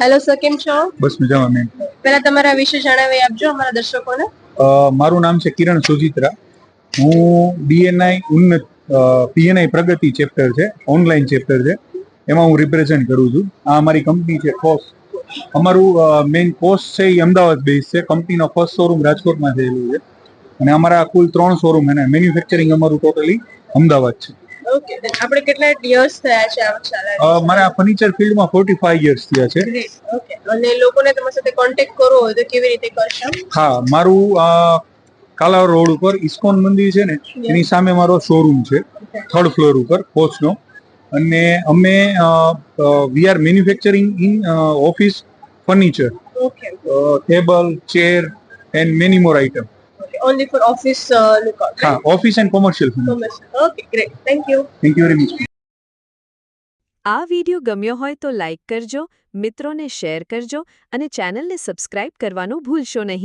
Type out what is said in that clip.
Hello sir કેમ છો? બસ મજામાં મેમ પહેલા તમારા વિશે જણાવી આપજો અમારા દર્શકોને. મારું નામ છે કિરણ સુજિત્રા. હું DNI Unnat PNI Pragati chapter છે ઓનલાઈન ચેપ્ટર છે. એમાં હું રિપ્રેઝેન્ટ કરું છું. આ અમારી કંપની છે કોસ અમારું મેઇન કોસ છે એ અમદાવાદ બેઝ છે. કંપનીનો ફર્સ્ટ શોરૂમ રાજકોટમાં થયેલું છે. અને અમારા કુલ ત્રણ શોરૂમ અને મેન્યુફેક્ચરિંગ અમારું ટોટલી અમદાવાદ છે. ઓકે આપણે કેટલા યર્સ થયા છે આ શાળા મારા ફર્નિચર ફિલ્ડમાં ફોર્ટી ફાઈવ યર્સ થયા છે. ઓકે અને લોકોને તમારી સાથે કોન્ટેક્ટ કરવો હોય તો કેવી રીતે કરશો? હા મારું અ, કાલાવડ રોડ ઉપર ઇસ્કોન મંદિર છે ને એની સામે મારો શોરૂમ છે થર્ડ ફ્લોર ઉપર કોચનો અને અમે we are manufacturing in office furniture okay table chair and many more item only uh, lookout. Right? હા office and commercial Commercial. Okay, great. Thank you. Thank you very much આ video ગમ્યો હોય તો like કરજો મિત્રોને share કરજો અને ચેનલને સબસ્ક્રાઇબ કરવાનું ભૂલશો નહીં